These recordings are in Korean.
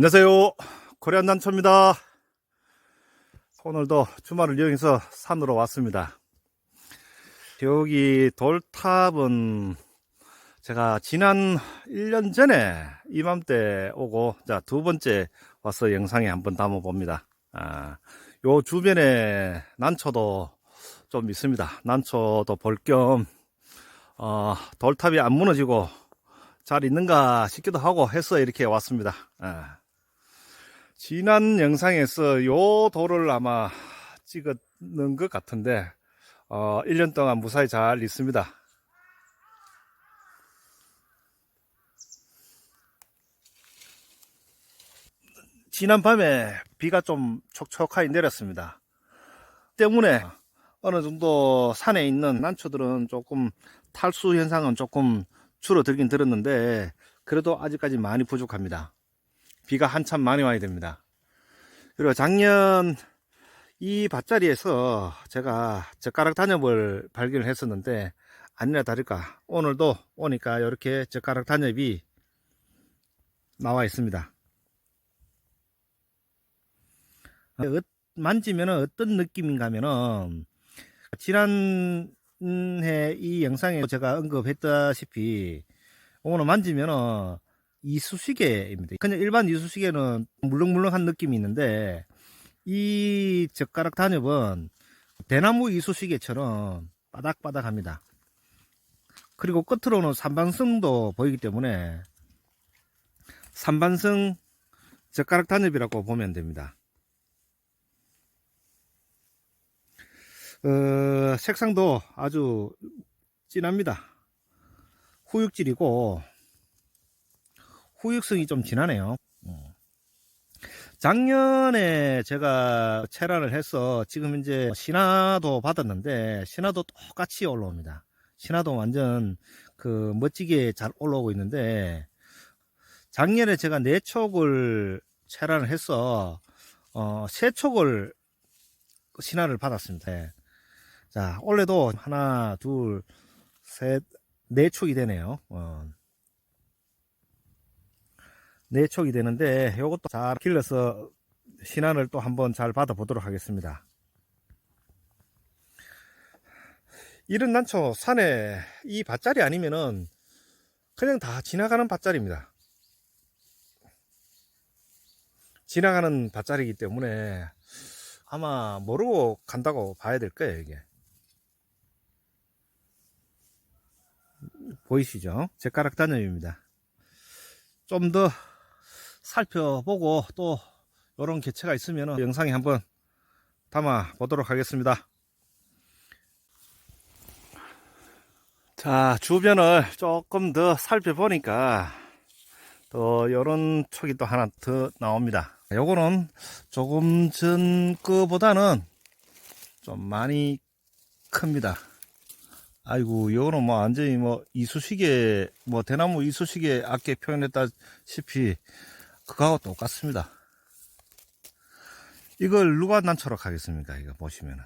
안녕하세요. 코리안 난초입니다. 오늘도 주말을 이용해서 산으로 왔습니다. 여기 돌탑은 제가 지난 1년 전에 이맘때 오고 자 두 번째 와서 영상에 한번 담아 봅니다. 아, 요 주변에 난초도 좀 있습니다. 난초도 볼겸 어, 돌탑이 안 무너지고 잘 있는가 싶기도 하고 해서 이렇게 왔습니다. 아. 지난 영상에서 요 돌을 아마 찍었는 것 같은데 어, 1년 동안 무사히 잘 있습니다. 지난 밤에 비가 좀 촉촉하게 내렸습니다. 때문에 어느 정도 산에 있는 난초들은 조금 탈수 현상은 조금 줄어들긴 들었는데 그래도 아직까지 많이 부족합니다. 비가 한참 많이 와야 됩니다. 그리고 작년 이 밭자리에서 제가 젓가락 단엽을 발견을 했었는데 아니나 다를까 오늘도 오니까 이렇게 젓가락 단엽이 나와 있습니다. 어, 만지면 어떤 느낌인가 하면은 지난해 이 영상에 제가 언급했다시피 오늘 만지면은 이쑤시개입니다. 그냥 일반 이쑤시개는 물렁물렁한 느낌이 있는데 이 젓가락 단엽은 대나무 이쑤시개처럼 바닥바닥합니다. 그리고 끝으로는 삼반성도 보이기 때문에 삼반성 젓가락 단엽이라고 보면 됩니다. 어, 색상도 아주 진합니다. 후육질이고 후육성이 좀 진하네요. 어. 작년에 제가 체란을 해서 지금 이제 신화도 받았는데 신화도 똑같이 올라옵니다. 신화도 완전 그 멋지게 잘 올라오고 있는데 작년에 제가 네 촉을 체란을 해서 어, 세 촉을 신화를 받았습니다. 네. 자, 올해도 하나, 둘, 셋, 네 촉이 되네요. 어. 네 촉이 되는데 이것도 잘 길러서 신안을 또 한번 잘 받아보도록 하겠습니다. 이런 난초 산에 이 밭자리 아니면은 그냥 다 지나가는 밭자리입니다. 지나가는 밭자리이기 때문에 아마 모르고 간다고 봐야 될 거예요, 이게. 보이시죠? 젓가락 단엽입니다. 좀 더 살펴보고 또 이런 개체가 있으면 영상에 한번 담아 보도록 하겠습니다. 자, 주변을 조금 더 살펴보니까 또 이런 촉이 또 하나 더 나옵니다. 요거는 조금 전 거보다는 좀 많이 큽니다. 아이고, 요거는 뭐 완전히 뭐 이쑤시개, 뭐 대나무 이쑤시개 아까 표현했다시피 그거하고 똑같습니다. 이걸 누가 난초록 하겠습니까? 이거 보시면은.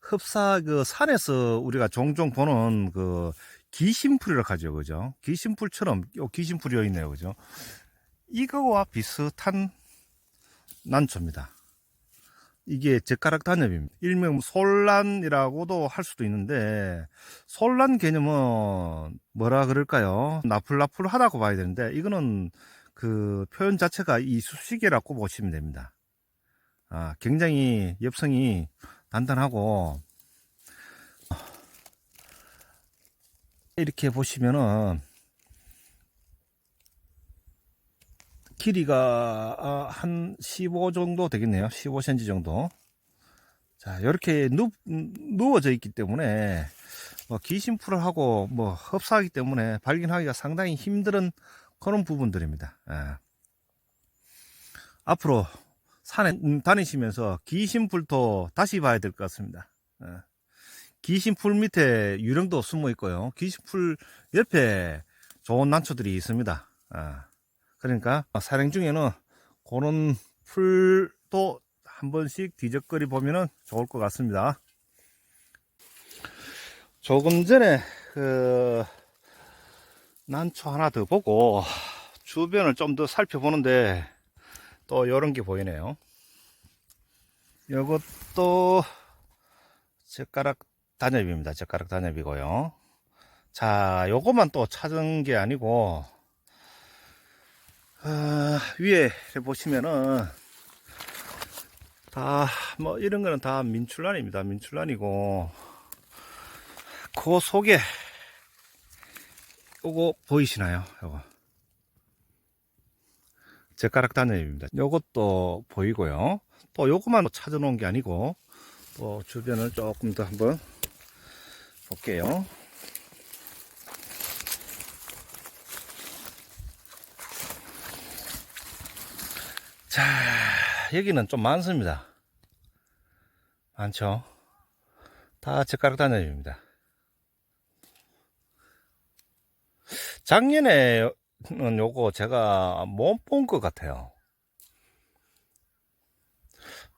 흡사 그 산에서 우리가 종종 보는 그 기심풀이라고 하죠. 그죠? 기심풀처럼 요 기심풀이 있네요. 그죠? 이거와 비슷한 난초입니다. 이게 젓가락 단엽입니다. 일명 솔란이라고도 할 수도 있는데 솔란 개념은 뭐라 그럴까요? 나풀나풀하다고 봐야 되는데 이거는 그 표현 자체가 이 수시계라고 보시면 됩니다. 아, 굉장히 엽성이 단단하고 이렇게 보시면은 길이가 아, 한15 정도 되겠네요. 15cm 정도. 자, 이렇게 누, 누워져 있기 때문에 뭐 기심풀을 하고 뭐 흡사하기 때문에 발견하기가 상당히 힘든 그런 부분들입니다. 예. 앞으로 산에 다니시면서 기심풀도 다시 봐야 될 것 같습니다. 예. 기심풀 밑에 유령도 숨어 있고요. 기심풀 옆에 좋은 난초들이 있습니다. 예. 그러니까 산행 중에는 그런 풀도 한 번씩 뒤적거리 보면은 좋을 것 같습니다. 조금 전에 그 난초 하나 더 보고 주변을 좀 더 살펴보는데 또 요런 게 보이네요. 요것도 젓가락 단엽입니다. 젓가락 단엽이고요. 자, 요것만 또 찾은 게 아니고, 아, 위에 보시면은, 다, 뭐, 이런 거는 다 민출란입니다. 민출란이고, 그 속에, 요거 보이시나요? 요거. 젓가락 단엽입니다. 요것도 보이고요. 또 요것만 찾아 놓은 게 아니고, 또 주변을 조금 더 한번 볼게요. 자, 여기는 좀 많습니다. 많죠? 다 젓가락 단엽입니다. 작년에는 요거 제가 못 본 것 같아요.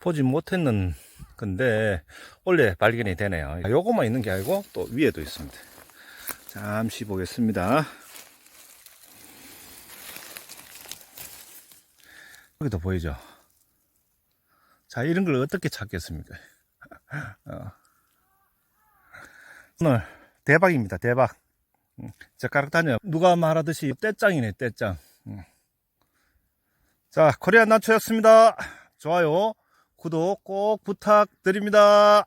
보지 못했는 건데, 원래 발견이 되네요. 요거만 있는 게 아니고, 또 위에도 있습니다. 잠시 보겠습니다. 여기도 보이죠? 자, 이런 걸 어떻게 찾겠습니까? 어. 오늘 대박입니다, 대박. 다녀. 누가 말하듯이 떼짱이네, 떼짱. 음. 자, 코리안 나초였습니다. 좋아요, 구독 꼭 부탁드립니다.